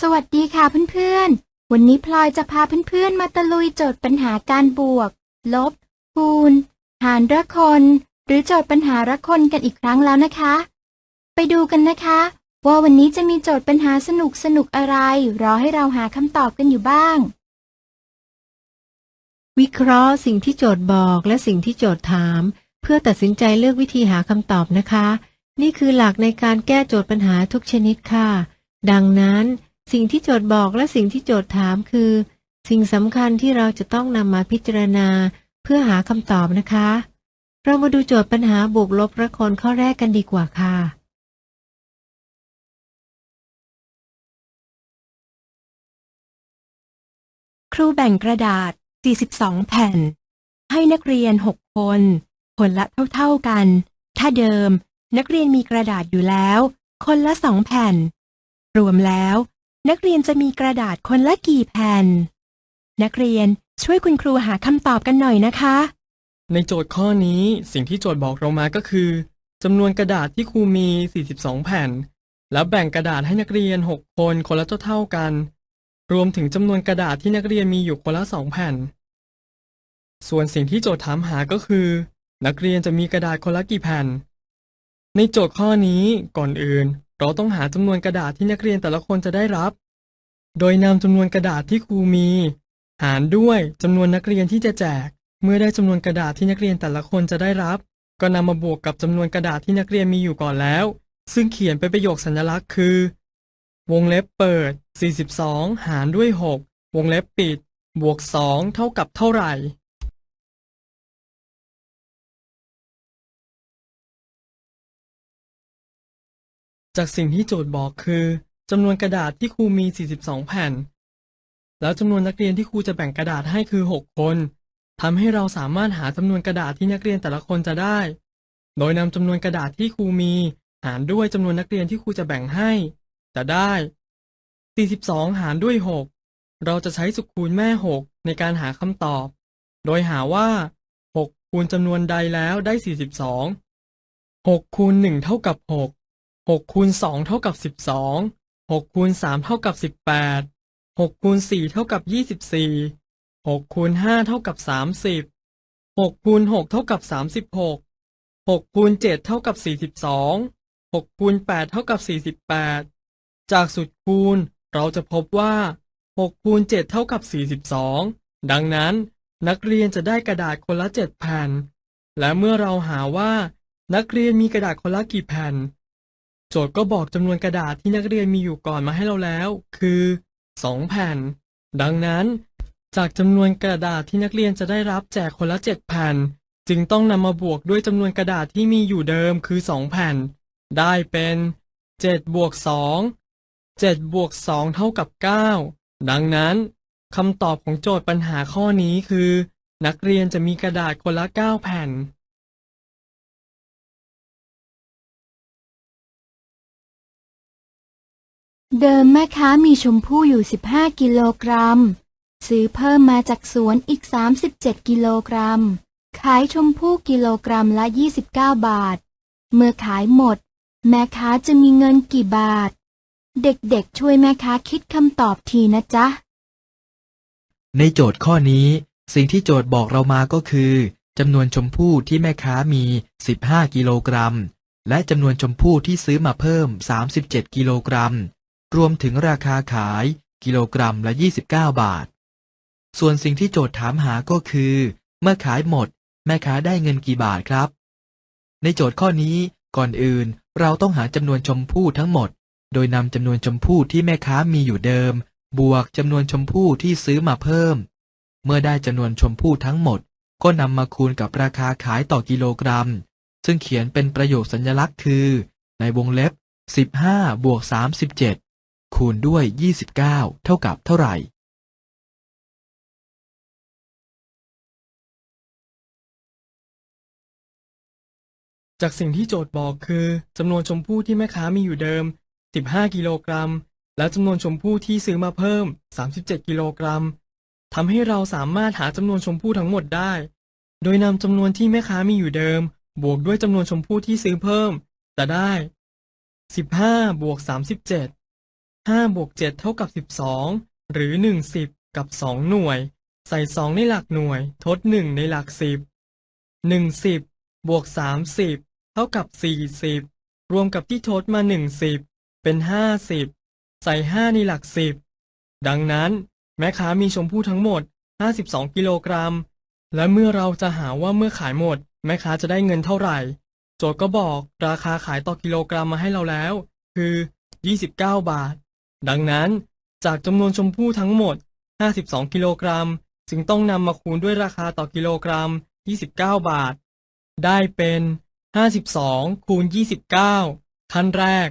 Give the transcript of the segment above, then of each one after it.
สวัสดีค่ะเพื่อนๆ วันนี้พลอยจะพาเพื่อนๆ มาตะลุยโจทย์ปัญหาการบวก ลบ คูณ หารระคน หรือโจทย์ปัญหาระคนกันอีกครั้งแล้วนะคะ ไปดูกันนะคะ ว่าวันนี้จะมีโจทย์ปัญหาสนุกสนุกๆอะไร รอให้เราหาคำตอบกันอยู่บ้าง วิเคราะห์สิ่งที่โจทย์บอกและสิ่งที่โจทย์ถาม เพื่อตัดสินใจเลือกวิธีหาคำตอบนะคะ นี่คือหลักในการแก้โจทย์ปัญหาทุกชนิดค่ะ ดังนั้น สิ่งที่โจทย์บอกและสิ่งที่โจทย์ถามคือ สิ่งสำคัญที่เราจะต้องนำมาพิจารณาเพื่อหาคำตอบนะคะ เรามาดูโจทย์ปัญหาบวกลบระคนข้อแรกกันดีกว่าค่ะ ครูแบ่งกระดาษ 42 แผ่น ให้นักเรียน 6 คน คนละเท่าๆกัน ถ้าเดิมนักเรียนมีกระดาษอยู่แล้ว คนละสองแผ่น รวมแล้ว นักเรียนจะมีกระดาษคนละกี่แผ่น นักเรียนช่วยคุณครูหาคำตอบกันหน่อยนะคะ ในโจทย์ข้อนี้สิ่งที่โจทย์บอกเรามาก็คือจำนวนกระดาษที่ครูมี 42 แผ่น แล้วแบ่งกระดาษให้นักเรียน 6 คนคนละเท่าๆกัน รวมถึงจำนวนกระดาษที่นักเรียนมีอยู่คนละ 2 แผ่น ส่วนสิ่งที่โจทย์ถามหาก็คือ นักเรียนจะมีกระดาษคนละกี่แผ่น ในโจทย์ข้อนี้ก่อนอื่น เราต้องหาจำนวนกระดาษที่นักเรียนแต่ละคนจะได้รับ โดยนำจำนวนกระดาษที่ครูมี หารด้วยจำนวนนักเรียนที่จะแจก เมื่อได้จำนวนกระดาษที่นักเรียนแต่ละคนจะได้รับ ก็นำมาบวกกับจำนวนกระดาษที่นักเรียนมีอยู่ก่อนแล้ว ซึ่งเขียนเป็นประโยคสัญลักษณ์คือ วงเล็บเปิด 42 หารด้วย 6 วงเล็บปิด บวก 2 เท่ากับเท่าไหร่จากสิ่งที่โจทย์บอกคือ จำนวนกระดาษที่ครูมี 42 แผ่น แล้วจำนวนนักเรียนที่ครูจะแบ่งกระดาษให้คือ 6 คนทำให้เราสามารถหาจำนวนกระดาษที่นักเรียนแต่ละคนจะได้ โดยนำจำนวนกระดาษที่ครูมี หารด้วยจำนวนนักเรียนที่ครูจะแบ่งให้ จะได้ 42 หารด้วย 6 เราจะใช้สุขคูณแม่ 6 ในการหาคำตอบ โดยหาว่า 6 คูณจำนวนใดแล้วได้ 42 6คูณ1เท่ากับ 6 6คูณ2เท่ากับ 12 6คูณ3เท่ากับ18 6คูณ4เท่ากับ24 6คูณ5เท่ากับ30 6คูณ6เท่ากับ36 6คูณ7เท่ากับ42 6คูณ8เท่ากับ48จากสุดคูณเราจะพบว่า6คูณ7เท่ากับ42ดังนั้นนักเรียนจะได้กระดาษคนละ7แผ่น และเมื่อเราหาว่า นักเรียนมีกระดาษคนละกี่แผ่น โจทย์ก็บอกจำนวนกระดาษที่นักเรียนมีอยู่ก่อนมาให้เราแล้ว คือ 2 แผ่น ดังนั้น จากจำนวนกระดาษที่นักเรียนจะได้รับแจกคนละ 7 แผ่น จึงต้องนำมาบวกด้วยจำนวนกระดาษที่มีอยู่เดิมคือ 2 แผ่น ได้เป็น7บวก2 7บวก2เท่ากับ 9 ดังนั้นคำตอบของโจทย์ปัญหาข้อนี้คือ นักเรียนจะมีกระดาษคนละ 9 แผ่น เดิมแม่ค้ามีชมพู่อยู่ 15 กิโลกรัม ซื้อเพิ่มมาจากสวนอีก 37 กิโลกรัม ขายชมพู่กิโลกรัมละ 29 บาท เมื่อขายหมด แม่ค้าจะมีเงินกี่บาท เด็กๆช่วยแม่ค้าคิดคำตอบทีนะจ๊ะ ในโจทย์ข้อนี้ สิ่งที่โจทย์บอกเรามาก็คือจำนวนชมพู่ที่แม่ค้ามี 15 กิโลกรัม และจำนวนชมพู่ที่ซื้อมาเพิ่ม 37 กิโลกรัม รวมถึงราคาขายกิโลกรัมละ 29 บาท ส่วนสิ่งที่โจทย์ถามหาก็คือ เมื่อขายหมด แม่ค้าได้เงินกี่บาทครับ ในโจทย์ข้อนี้ก่อนอื่นเราต้องหาจำนวนชมพู่ทั้งหมด โดยนำจำนวนชมพู่ที่แม่ค้ามีอยู่เดิม บวกจำนวนชมพู่ที่ซื้อมาเพิ่ม เมื่อได้จำนวนชมพู่ทั้งหมด ก็นำมาคูณกับราคาขายต่อกิโลกรัม ซึ่งเขียนเป็นประโยคสัญลักษณ์คือ ในวงเล็บ 15บวก37 คูณด้วย 29 เท่ากับเท่าไหร่ จากสิ่งที่โจทย์บอกคือจำนวนชมพู่ที่แม่ค้ามีอยู่เดิม 15 กิโลกรัม และจำนวนชมพู่ที่ซื้อมาเพิ่ม 37 กิโลกรัมทำให้เราสามารถหาจำนวนชมพู่ทั้งหมดได้ โดยนำจำนวนที่แม่ค้ามีอยู่เดิม บวกด้วยจำนวนชมพู่ที่ซื้อเพิ่ม จะได้ 15บวก37 5บวก7เท่ากับ12หรือ1 10กับ2หน่วย ใส่2ในหลักหน่วย ทด1ในหลัก10 1 10บวก30เท่ากับ40รวมกับที่ทดมา1 10เป็น50ใส่5ในหลัก10ดังนั้น แม่ค้ามีชมพู่ทั้งหมด 52 กิโลกรัม และเมื่อเราจะหาว่าเมื่อขายหมด แม่ค้าจะได้เงินเท่าไหร่ โจทย์ก็บอกราคาขายต่อกิโลกรัมมาให้เราแล้ว คือ 29 บาท ดังนั้นจากจำนวนชมพู่ทั้งหมด 52 กิโลกรัม จึงต้องนำมาคูณด้วยราคาต่อกิโลกรัม 29 บาท ได้เป็น 52 คูณ 29 ขั้นแรก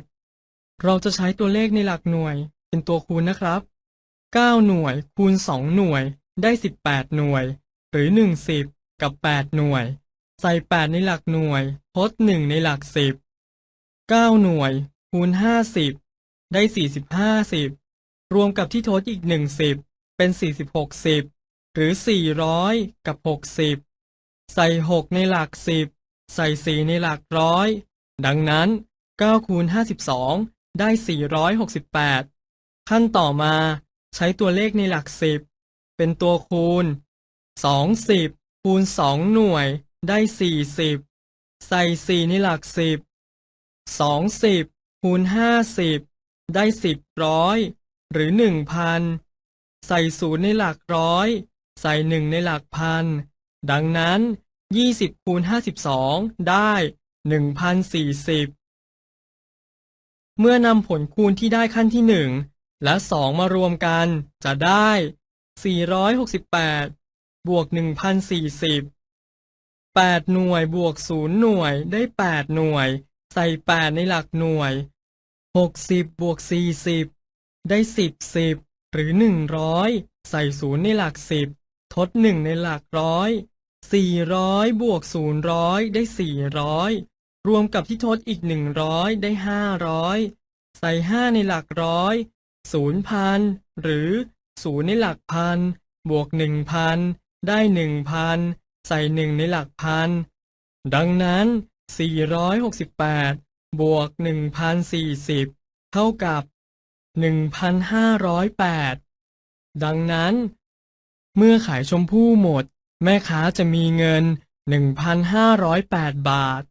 เราจะใช้ตัวเลขในหลักหน่วย เป็นตัวคูณนะครับ 9 หน่วยคูณ 2 หน่วย ได้ 18 หน่วย หรือ1 10กับ 8 หน่วย ใส่ 8 ในหลักหน่วยทด1ในหลัก 10 9 หน่วยคูณ 50 ได้สี่สิบห้าสิบรวมกับที่ทดอีกหนึ่งสิบเป็นสี่สิบหกสิบหรือสี่ร้อยกับหกสิบใส่หกในหลักสิบใส่สี่ในหลักร้อยดังนั้นเก้าคูณห้าสิบสองได้สี่ร้อยหกสิบแปดขั้นต่อมาใช้ตัวเลขในหลักสิบเป็นตัวคูณสองสิบคูณสองหน่วยได้สี่สิบใส่สี่ในหลักสิบสองสิบคูณห้าสิบ ได้สิบร้อยหรือหนึ่งพันใส่ศูนย์ในหลักร้อย ใส่หนึ่งในหลักพัน ดังนั้นยี่สิบคูณห้าสิบสองได้หนึ่งพันสี่สิบเมื่อนำผลคูณที่ได้ขั้นที่หนึ่งและสองมารวมกันจะได้สี่ร้อยหกสิบแปดบวกหนึ่งพันสี่สิบแปดหน่วยบวกศูนย์หน่วยได้แปดหน่วย ใส่ดในหลักหน่วย หกสิบบวกสี่สิบได้สิบสิบหรือหนึ่งร้อยใส่ศูนย์ในหลักสิบทดหนึ่งในหลักร้อยสี่ร้อยบวกศูนย์ร้อยได้สี่ร้อยรวมกับที่ทดอีกหนึ่งร้อยได้ห้าร้อยใส่ห้าในหลักร้อยศูนย์พันหรือศูนย์ในหลักพันบวกหนึ่งพันได้หนึ่งพันใส่หนึ่งในหลักพัน ดังนั้นสี่ร้อยหกสิบแปด บวกหนึ่งพันสี่สิบเท่ากับหนึ่งพันห้าร้อยแปดดังนั้น เมื่อขายชมพู่หมด แม่ค้าจะมีเงินหนึ่งพันห้าร้อยแปดบาท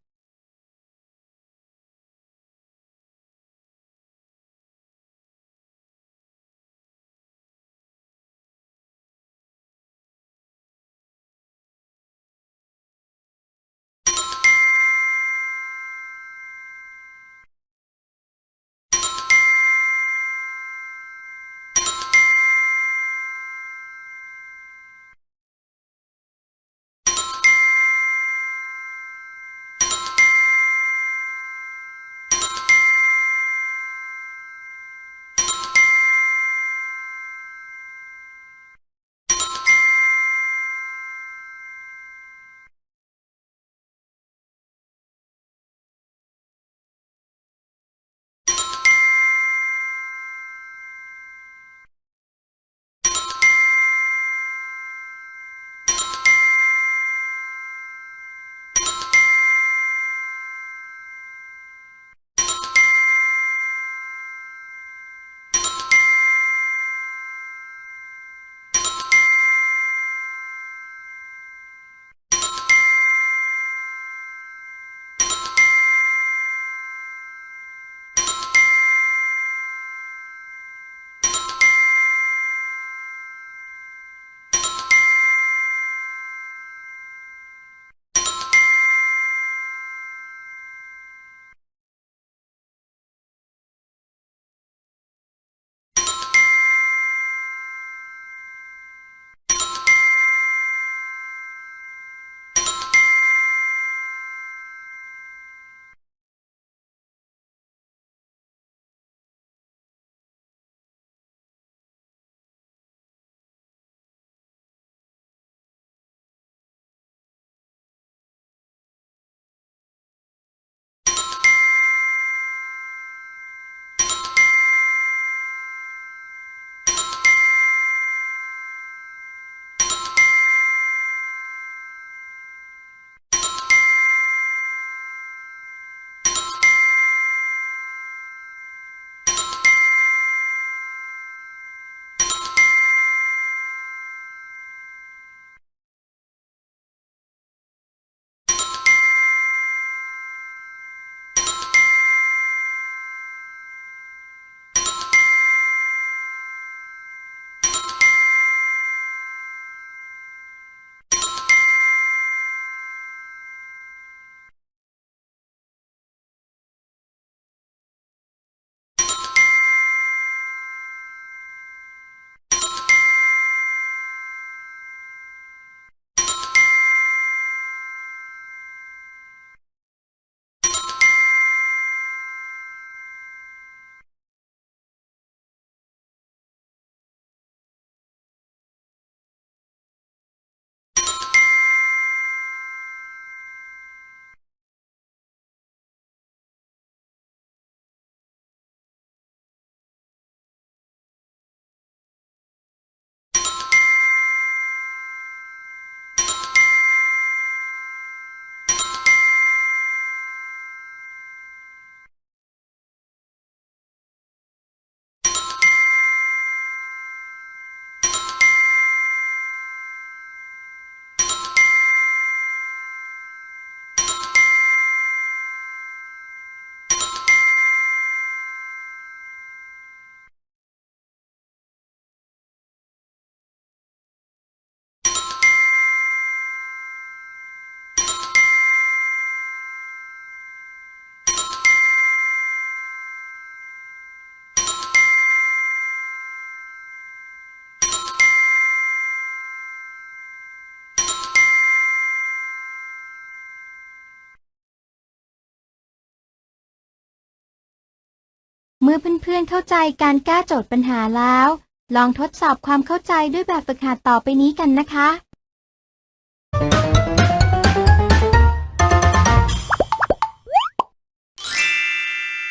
มื่อเพื่อนๆเข้าใจการแก้โจทย์ปัญหาแล้ว ลองทดสอบความเข้าใจด้วยแบบฝึกหัดต่อไปนี้กันนะคะ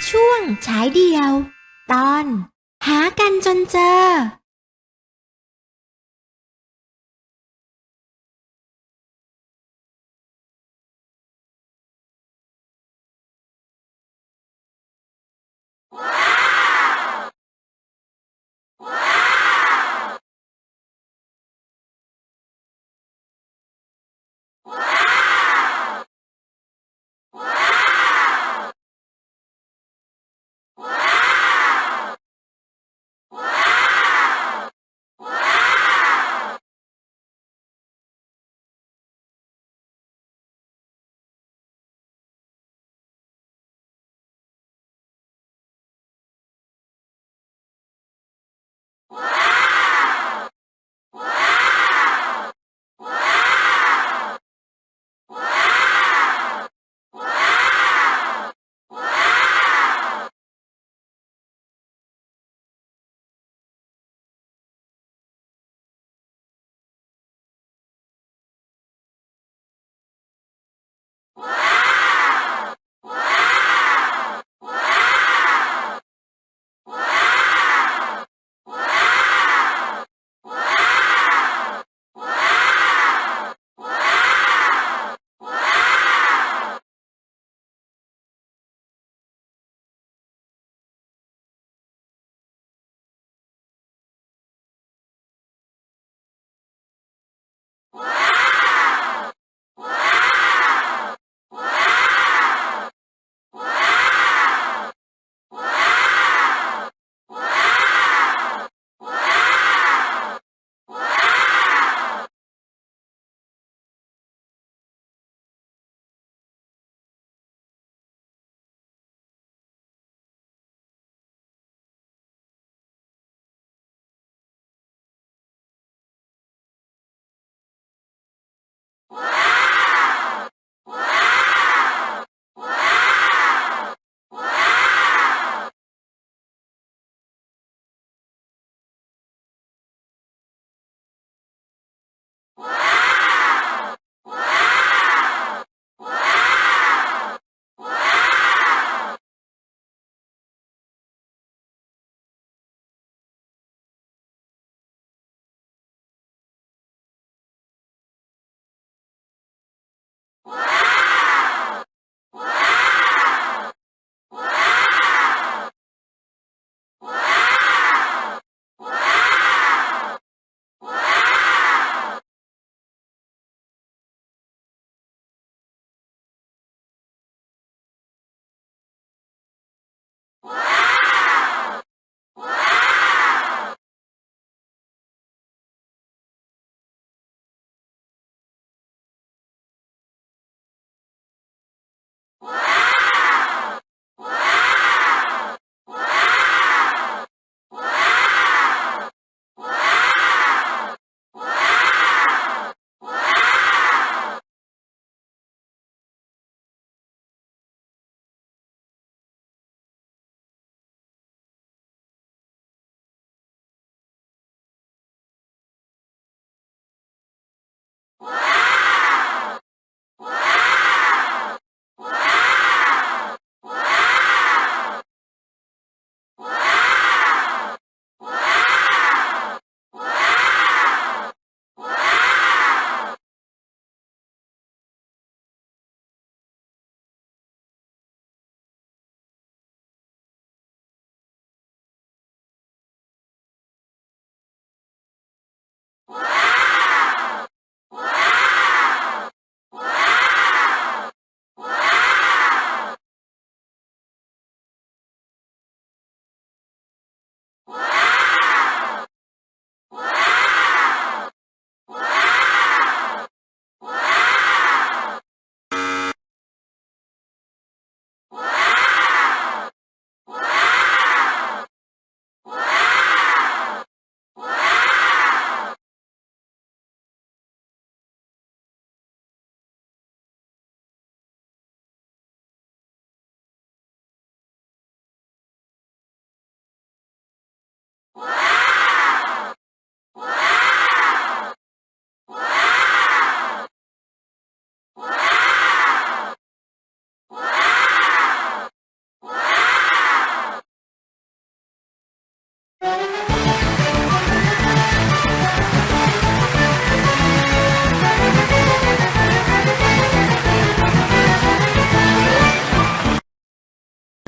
ช่วงฉายเดียว ตอน หากันจนเจอ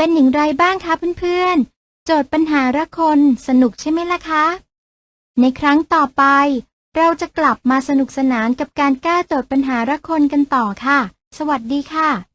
เป็นอย่างไรบ้างคะเพื่อนๆ โจทย์ปัญหาละคนสนุกใช่ไหมล่ะคะ ในครั้งต่อไป เราจะกลับมาสนุกสนานกับการแก้โจทย์ปัญหาละคนกันต่อค่ะ สวัสดีค่ะ